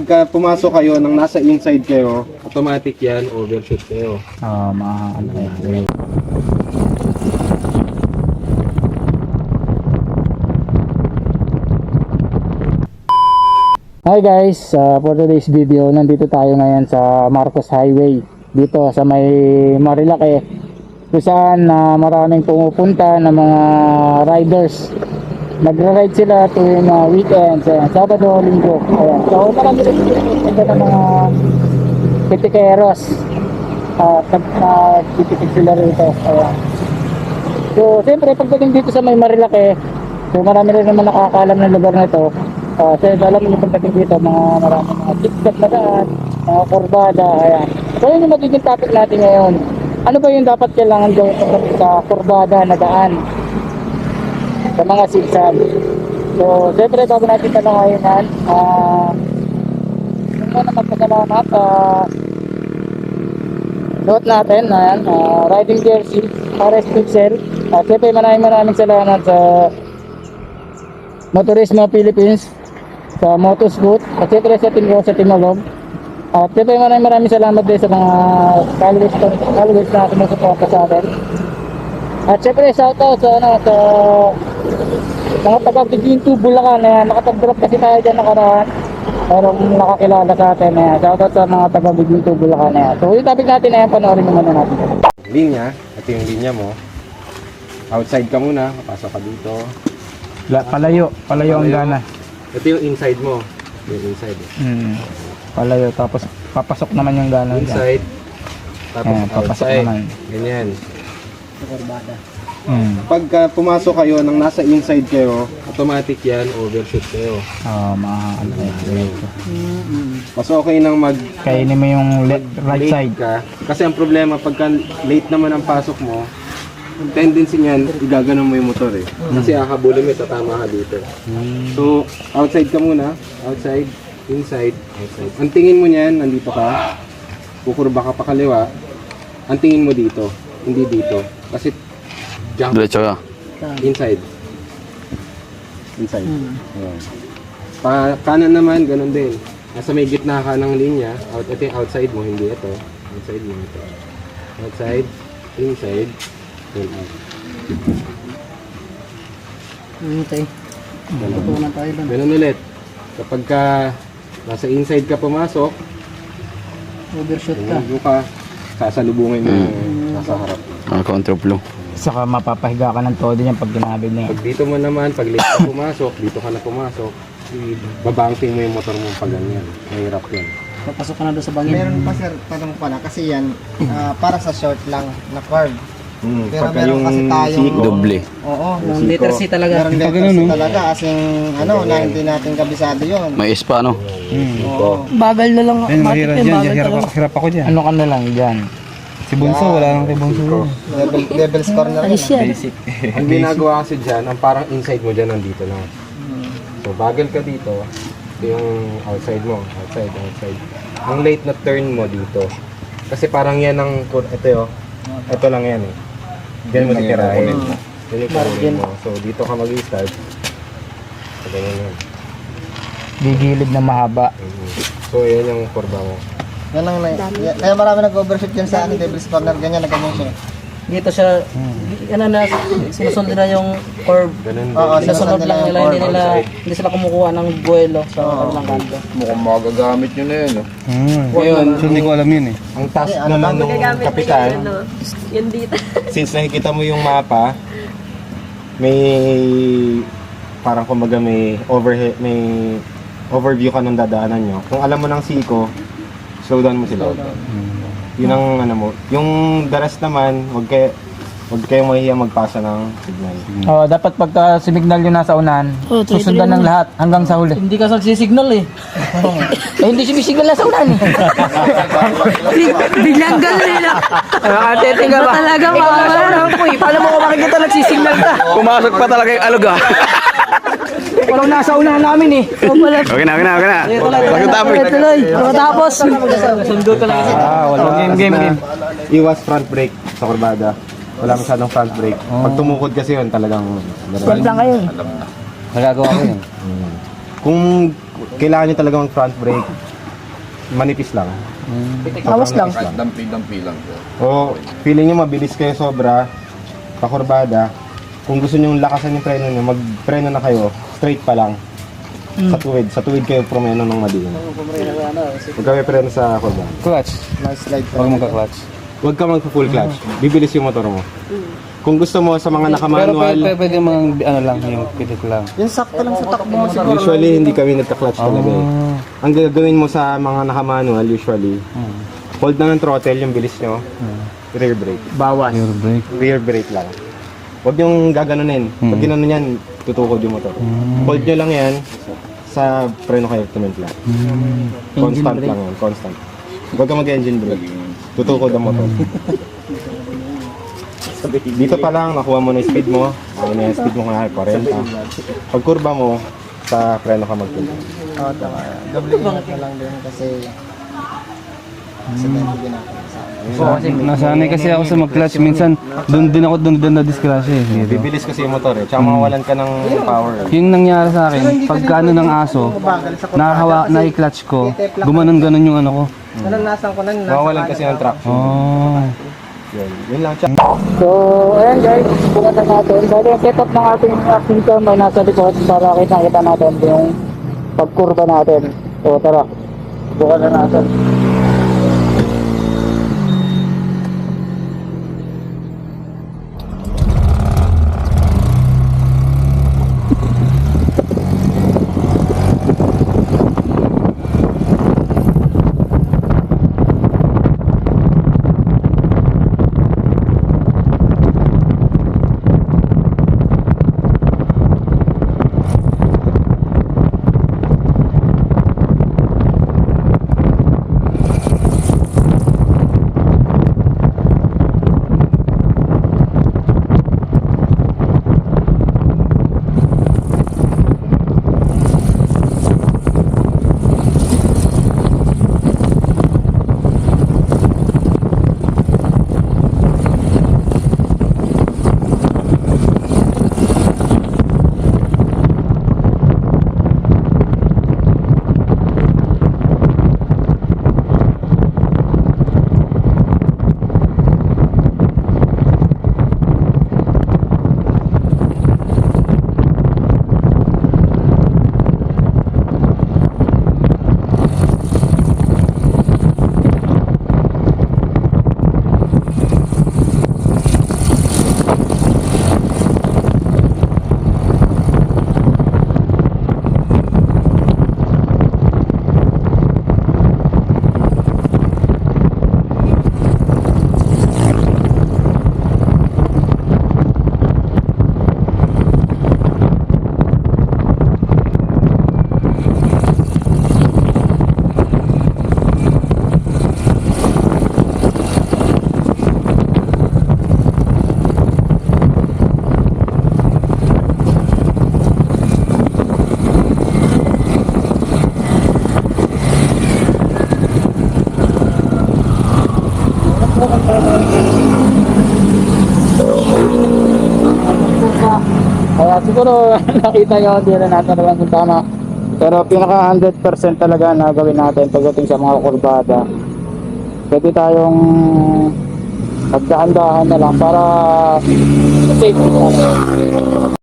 pagka pumasok kayo nang nasa inside kayo, automatic yan, overshoot kayo. Ah, mga ano kaya. Hi guys, uh, for today's video, nandito tayo ngayon sa Marcos Highway dito sa may Marilake kung saan na maraming pumupunta ng mga riders nagra-ride sila tuwing uh, weekends, ayan, Sabado, Linggo ayan. so marami rin pumupunta ng mga pitikeros at uh, nagtitipid sila rito ayan. so siyempre pagdating dito sa may Marilake so marami rin naman nakakaalam ng lugar na ito Uh, so, alam niyo pagdating dito, mga maraming mga tiktok na daan, mga kurbada, ayan. So, yun yung magiging topic natin ngayon. Ano ba yung dapat kailangan gawin sa kurbada na daan? Sa mga zigzag. So, siyempre, bago natin talakayin yan, ah, uh, yung na magpasalamat, ah, Note natin, ayan, ah, riding jersey, RS Pixel. At siyempre, maraming maraming salamat sa Motorismo Philippines sa Motoscoot at siyempre sa Team Rosa Timolog at siyempre maraming maraming salamat din sa mga followers, followers na sumusuporta sa atin at siyempre shoutout sa ano sa mga taga Biginto Bulacan na nakapag-drop kasi tayo dyan nakaraan merong nakakilala sa atin eh. shoutout sa mga taga Biginto Bulacan eh. so yung topic natin na yan panoorin naman na natin Linya, ito yung linya mo. Outside ka muna, papasok ka dito. La, palayo, palayo ang gana Ito yung inside mo. Yung inside. eh. hmm. palayo tapos papasok naman yung gana dyan. Inside, tapos Ayan, papasok outside. naman. Ganyan. Hmm. Pagka pumasok kayo nang nasa inside kayo, automatic yan, overshoot kayo. Oh, mga ano kaya. Mas okay nang mag Kainin mo yung le- right late side. ka. Kasi ang problema, pagka late naman ang pasok mo, ang tendency niyan, igaganon mo yung motor eh. Kasi akabulin mo, tatama ka dito. So, outside ka muna. Outside, inside, outside. Ang tingin mo niyan, nandito ka. Kukurba ka pa kaliwa. Ang tingin mo dito, hindi dito. Kasi jump Diretso ka. inside. Inside. Ayan. Pa kanan naman, ganun din. Nasa may gitna ka ng linya, out, ito yung outside mo, hindi ito. Outside mo ito. Outside, inside, then out. Okay. Ganun. Tayo doon. Ganun ulit. Kapag ka nasa inside ka pumasok, Overshoot ka. ka, sasalubungin mo yung nasa harap. Mga counterflow. Saka mapapahiga ka ng todo niyan pag ginabid na yan. Pag dito mo naman, pag late ka pumasok, dito ka na pumasok, babangting mo yung motor mo pag ganyan. Mahirap yun. Papasok ka na doon sa bangin. Meron pa sir, tanong pala kasi yan ah, para sa short lang na curve. Hmm. Pero Pagka meron yung kasi tayong- siko, Doble. Oo. Yung letter C talaga. Meron letter C talaga as in, ano, na hindi natin kabisado yun. May ispa, no? Oo. Bagal na lang. Mahirap dyan, hirap, Hirap ako dyan. Ano ka na lang dyan? Si Bunso, wala nang kay Bunso. Level, level score na rin. ah. Basic. ang ginagawa kasi dyan, ang parang inside mo dyan, nandito lang. So, bagal ka dito, ito yung outside mo, outside, outside. Ang late na turn mo dito, kasi parang yan ang, ito yo, ito lang yan eh. Diyan mo titirahin. Yan yung kukunin mo. So, dito ka mag-start. So, ganyan yan. Gigilid na mahaba. Mhm. So, yan yung kurba mo. Yan lang na, yan- kaya marami nag-overshoot yan sa ano, devil's corner, ganyan na ganyan siya. Dito siya, ano na, sinusunod nila yung curve. Ganun din. Oo, Sinusunod lang nila hindi curve nila, hindi sila kumukuha ng buwelo sa kabilang kanto. Mukhang magagamit nyo na yun, no? Ngayon, hindi ko alam yun eh. ang task naman ng kapitan, Yun dito. since nakikita mo yung mapa, may parang kumbaga may overhead, may overview ka ng dadaanan nyo. Kung alam mo ng siko, slow down mo sila. Yun ang ano mo. Yung the rest naman, wag kayo wag kayong mahihiya magpasa ng signal. Oh, dapat pagka sinignal yun nasa unahan, Oh, tuloy-tuloy susundan ng lahat hanggang sa huli. Hindi ka nagsisignal eh. Eh, hindi sumisignal nasa unahan eh. Biglang ganun nila. Nakatete ka ba? Talaga mawawala po eh. Paano mo ko makikita nagsisignal ka? Pumasok pa talaga yung alog, ah. Ikaw nasa unahan namin eh. Pala. Okay na, okay na, okay na. Tuloy. Matapos. Sundo talaga. Ah, wala. Game, game, game. Iwas front brake sa kurbada. Wala masyadong front brake. Pag tumukod kasi yun, talagang... Step lang kayo. Nagagawa ko yun. Kung kailangan nyo talaga mag front brake, manipis lang. Awas lang. Dampi-dampi lang. O feeling nyo mabilis kayo sobra, pakurbada, kung gusto nyo lakasan yung preno nyo, magpreno na kayo, straight pa lang. Sa tuwid, sa tuwid kayo promeno ng madiin. Huwag kayo preno sa kurba. Clutch. slide Huwag magka-clutch. Huwag ka magpa-full clutch. Bibilis yung motor mo. Kung gusto mo sa mga Pero nakamanual, pwede, pwede mga ano lang, yung pilit lang. Yung sakto lang sa takbo mo siguro. usually hindi kami nagka-clutch talaga eh. Ang gagawin mo sa mga nakamanual usually, hold na ng throttle yung bilis nyo, rear brake. Bawas. Your brake. Rear brake lang. Huwag yung gaganunin. Pag ginanon yan, tutukod yung motor. Hold nyo lang yan, sa preno kayo timimpla. Constant lang yan, constant. Huwag ka mag-engine brake. Tutukod ang motor. Dito pa lang, nakuha mo na yung speed mo. Ano na yung speed mo kunwari, 40. Pag kurba mo, sa preno ka magpunta. Oo, tama. Doble na lang din kasi aksidente din ako. Nasanay kasi ako sa mag-clutch. Minsan, doon din ako doon din na disgrasya eh. Dito. Bibilis kasi yung motor eh. Tsaka mawawalan ka ng power. Yung nangyari sa akin, pagka ano ng aso, nakahawa, na-clutch ko, gumanon-ganon yung ano ko. Nananasan ko na, nasa Mawawalan kasi ng traction. Oh. Yun, yun lang. Tsaka So, ayan guys, bukas na natin. Bali, yung setup ng ating activator may nasa likod para kita natin yung pagkurba natin. So, tara, bukas na natin. Siguro nakita nyo, hindi na natin naman kung tama. Pero pinaka 100% talaga na gawin natin pagdating sa mga kurbada. Pwede tayong magdahan-dahan na lang para safe.